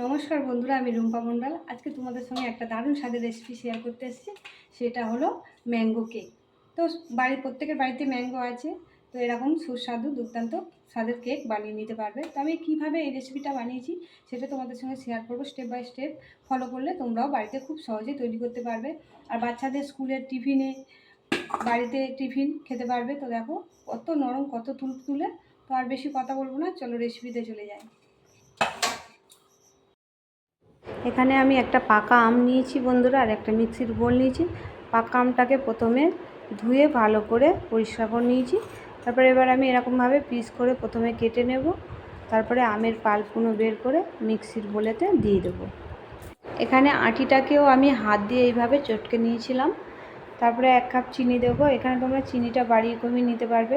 নমস্কার বন্ধুরা, আমি রুম্পা মণ্ডল। আজকে তোমাদের সঙ্গে একটা দারুণ স্বাদের রেসিপি শেয়ার করতে এসেছি। সেটা হলো ম্যাঙ্গো কেক তো বাড়ির প্রত্যেকের বাড়িতে ম্যাঙ্গো আছে, তো এরকম সুস্বাদু, দুর্দান্ত স্বাদের কেক বানিয়ে নিতে পারবে। তো আমি কীভাবে এই রেসিপিটা বানিয়েছি, সেটা তোমাদের সঙ্গে শেয়ার করব স্টেপ বাই স্টেপ ফলো করলে তোমরাও বাড়িতে খুব সহজেই তৈরি করতে পারবে। আর বাচ্চাদের স্কুলের টিফিনে বাড়িতে টিফিন খেতে পারবে। তো দেখো, কত নরম, কত তুল তুলে তো আর বেশি কথা বলব না, চলো রেসিপিতে চলে যাই। এখানে আমি একটা পাকা আম নিয়েছি বন্ধুরা, আর একটা মিক্সির বোল নিয়েছি। পাকা আমটাকে প্রথমে ধুয়ে ভালো করে পরিষ্কার করে নিয়েছি। তারপরে এবার আমি এরকমভাবে পিস করে প্রথমে কেটে নেব। তারপরে আমের পাল্পগুলো বের করে মিক্সির বোলেতে দিয়ে দেবো। এখানে আটিটাকেও আমি হাত দিয়ে এইভাবে চটকে নিয়েছিলাম। তারপরে এক কাপ চিনি দেবো। এখানে তোমরা চিনিটা বাড়িয়ে কমিয়ে নিতে পারবে।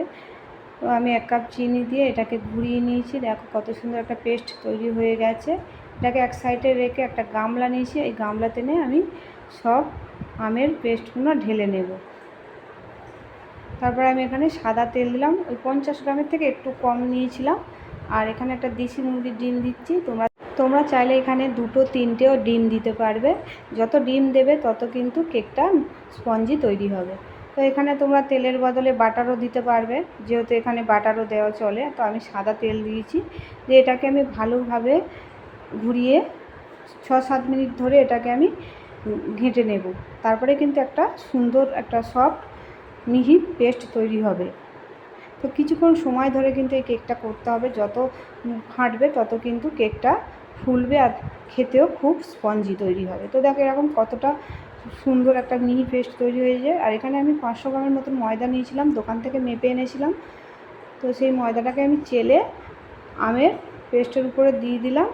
তো আমি এক কাপ চিনি দিয়ে এটাকে ঘুরিয়ে নিয়েছি। দেখো কত সুন্দর একটা পেস্ট তৈরি হয়ে গেছে। এটাকে এক সাইডে রেখে একটা গামলা নিয়েছি, এই গামলাতে নিয়ে আমি সব আমের পেস্টগুলো ঢেলে নেব। তারপরে আমি এখানে সাদা তেল দিলাম, ওই পঞ্চাশ গ্রামের থেকে একটু কম নিয়েছিলাম। আর এখানে একটা দেশি মুরগির ডিম দিচ্ছি, তোমরা তোমরা চাইলে এখানে দুটো, তিনটেও ডিম দিতে পারবে। যত ডিম দেবে তত কিন্তু কেকটা স্পঞ্জি তৈরি হবে। তো এখানে তোমরা তেলের বদলে বাটারও দিতে পারবে, যেহেতু এখানে বাটারও দেওয়া চলে। তো আমি সাদা তেল দিয়েছি, দিয়ে এটাকে আমি ভালোভাবে ঘুরিয়ে ছ সাত মিনিট ধরে এটাকে আমি ঘেঁটে নেব। তারপরে কিন্তু একটা সুন্দর একটা সফট মিহি পেস্ট তৈরি হবে। তো কিছুক্ষণ সময় ধরে কিন্তু এই কেকটা করতে হবে। যত ফাটবে তত কিন্তু কেকটা ফুলবে আর খেতেও খুব স্পঞ্জি তৈরি হবে। তো দেখো এরকম কতটা সুন্দর একটা মিহি পেস্ট তৈরি হয়ে যায়। আর এখানে আমি পাঁচশো গ্রামের মতন ময়দা নিয়েছিলাম, দোকান থেকে মেপে এনেছিলাম। তো সেই ময়দাটাকে আমি চেলে আমের পেস্টের উপরে দিয়ে দিলাম।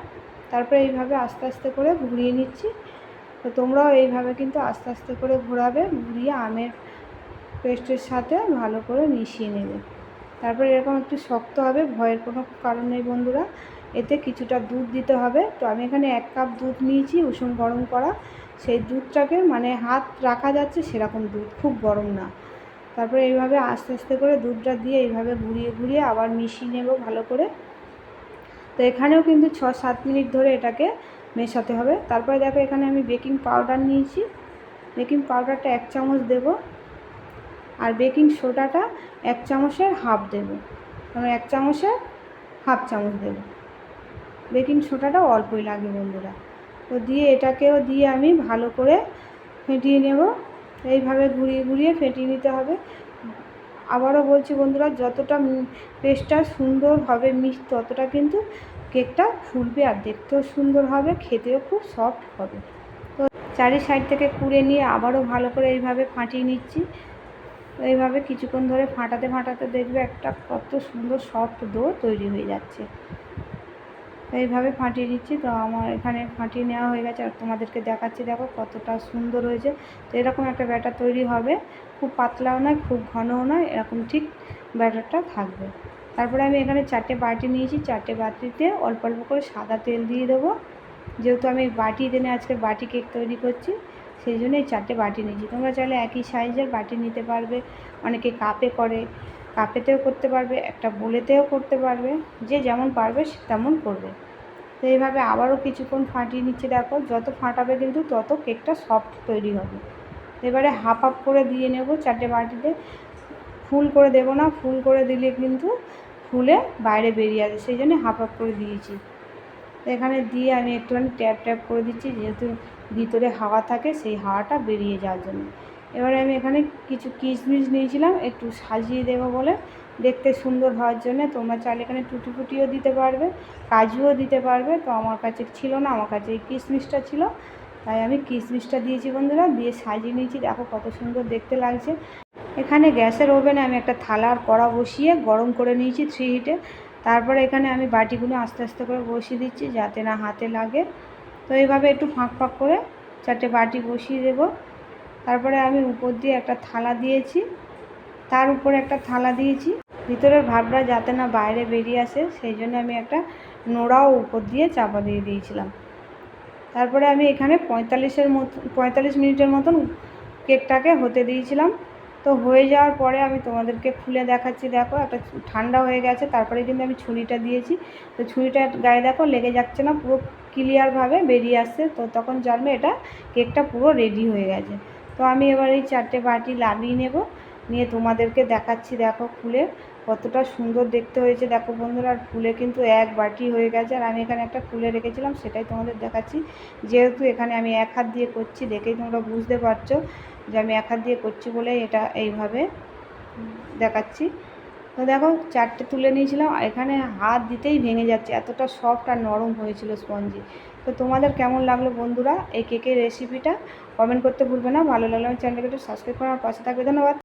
তারপরে এইভাবে আস্তে আস্তে করে ঘুরিয়ে নিচ্ছি। তো তোমরাও এইভাবে কিন্তু আস্তে আস্তে করে ঘোরাবে, ঘুরিয়ে আমের পেস্টের সাথে ভালো করে মিশিয়ে নেবে। তারপরে এরকম একটু শক্ত হবে, ভয়ের কোনো কারণ নেই বন্ধুরা। এতে কিছুটা দুধ দিতে হবে। তো আমি এখানে এক কাপ দুধ নিয়েছি, উষুম গরম করা। সেই দুধটাকে মানে হাত রাখা যাচ্ছে সেরকম দুধ, খুব গরম না। তারপরে এইভাবে আস্তে আস্তে করে দুধটা দিয়ে এইভাবে ঘুরিয়ে ঘুরিয়ে আবার মিশিয়ে নেব ভালো করে। তো এখানেও কিন্তু ছ সাত মিনিট ধরে এটাকে মেশাতে হবে। তারপরে দেখো এখানে আমি বেকিং পাউডার নিয়েছি। বেকিং পাউডারটা এক চামচ দেব আর বেকিং সোডাটা এক চামচের হাফ দেব। মানে এক চামচের হাফ চামচ দেব। বেকিং সোডাটা অল্পই লাগে বন্ধুরা। তো দিয়ে এটাকেও দিয়ে আমি ভালো করে ফেটিয়ে নেব। এইভাবে ঘুরিয়ে ঘুরিয়ে ফেটিয়ে নিতে হবে। আবারও বলছি বন্ধুরা, যতটা পেস্টটা সুন্দর হবে মিষ্টি, ততটা কিন্তু কেকটা ফুলবে আর দেখতেও সুন্দর হবে, খেতেও খুব সফট হবে। তো চারি সাইড থেকে কুড়ে নিয়ে আবারও ভালো করে এইভাবে ফাঁটিয়ে নিচ্ছি। এইভাবে কিছুক্ষণ ধরে ফাটাতে ফাটাতে দেখবে একটা কত সুন্দর সফট দো তৈরি হয়ে যাচ্ছে। এইভাবে ফাটিয়ে দিচ্ছি। তো আমার এখানে ফাটিয়ে নেওয়া হয়ে গেছে। আর তোমাদেরকে দেখাচ্ছি, দেখো কতটা সুন্দর হয়েছে। তো এরকম একটা ব্যাটার তৈরি হবে। খুব পাতলাও নয়, খুব ঘনও নয়, এরকম ঠিক ব্যাটারটা থাকবে। তারপরে আমি এখানে চারটে বাটি নিয়েছি। চারটে বাটিতে অল্প অল্প করে সাদা তেল দিয়ে দেবো। যেহেতু আমি বাটি দেনে আজকে বাটি কেক তৈরি করছি, সেই জন্য এই চারটে বাটি নিয়েছি। তোমরা চাইলে একই সাইজের বাটি নিতে পারবে। অনেকে কাপে করে। কাপেতেও করতে পারবে, একটা বোলেতেও করতে পারবে, যে যেমন পারবে সে তেমন করবে। তো এইভাবে আবারও কিছুক্ষণ ফাটিয়ে নিচ্ছে দেখো, যত ফাটাবে কিন্তু তত কেকটা সফট তৈরি হবে। এবারে হাফ হাফ করে দিয়ে নেব চারটে বাটিতে। ফুল করে দেব না, ফুল করে দিলে কিন্তু ফুলে বাইরে বেরিয়ে আসে, সেই জন্য হাফ হাফ করে দিয়েছি। এখানে দিয়ে আমি একটুখানি ট্যাপ ট্যাপ করে দিচ্ছি, যেহেতু ভিতরে হাওয়া থাকে, সেই হাওয়াটা বেরিয়ে যাওয়ার জন্য। এবারে আমি এখানে কিছু কিশমিশ নিয়েছিলাম, একটু সাজিয়ে দেবো বলে। দেখতে সুন্দর হওয়ার জন্য তোমরা চাইলে এখানে টুটি ফুটিও দিতে পারবে, কাজুও দিতে পারবে। তো আমার কাছে ছিল না, আমার কাছে এই কিশমিশটা ছিল। তাই আমি কিশমিশটা দিয়েছি বন্ধুরা, দিয়ে সাজিয়ে নিয়েছি। দেখো কত সুন্দর দেখতে লাগছে। এখানে গ্যাসের ওভেনে আমি একটা থালার কড়া বসিয়ে গরম করে নিয়েছি থ্রি হিটে। তারপরে এখানে আমি বাটিগুলো আস্তে আস্তে করে বসিয়ে দিচ্ছি যাতে না হাতে লাগে। তো এইভাবে একটু ফাঁক ফাঁক করে চারটে বাটি বসিয়ে দেব। তারপরে আমি উপর দিয়ে একটা থালা দিয়েছি। তার উপরে একটা থালা দিয়েছি। ভিতরের ভাবটা যাতে না বাইরে বেরিয়ে আসে, সেই জন্য আমি একটা নোড়াও উপর দিয়ে চাপা দিয়ে দিয়েছিলাম। তারপরে আমি এখানে পঁয়তাল্লিশের মতো, পঁয়তাল্লিশ মিনিটের মতন কেকটাকে হতে দিয়েছিলাম। তো হয়ে যাওয়ার পরে আমি তোমাদেরকে খুলে দেখাচ্ছি, দেখো একটা ঠান্ডা হয়ে গেছে। তারপরে কিন্তু আমি ছুরিটা দিয়েছি। তো ছুরিটা গায়ে দেখো লেগে যাচ্ছে না, পুরো ক্লিয়ারভাবে বেরিয়ে আসছে। তো তখন জানবে এটা কেকটা পুরো রেডি হয়ে গেছে। তো আমি এবার এই চারটে বাটি লাগিয়ে নেব। নিয়ে তোমাদেরকে দেখাচ্ছি, দেখো ফুলে কতটা সুন্দর দেখতে হয়েছে। দেখো বন্ধুরা, আর ফুলে কিন্তু এক বাটি হয়ে গেছে। আর আমি এখানে একটা ফুলে রেখেছিলাম, সেটাই তোমাদের দেখাচ্ছি। যেহেতু এখানে আমি এক হাত দিয়ে করছি, দেখেই তোমরা বুঝতে পারছ যে আমি এক হাত দিয়ে করছি বলে এটা এইভাবে দেখাচ্ছি। তো দেখো চারটে তুলে নিয়েছিলাম এখানে হাত দিতেই ভেঙে যাচ্ছে, এতটা সফট আর নরম হয়েছিল স্পঞ্জি তো তোমাদের কেমন লাগল বন্ধুরা এই কেকের রেসিপিটা কমেন্ট করতে ভুলবে না, ভালো লাগলে আমার চ্যানেলটাকে একটু সাবস্ক্রাইব করার পাশে থাকবে, ধন্যবাদ।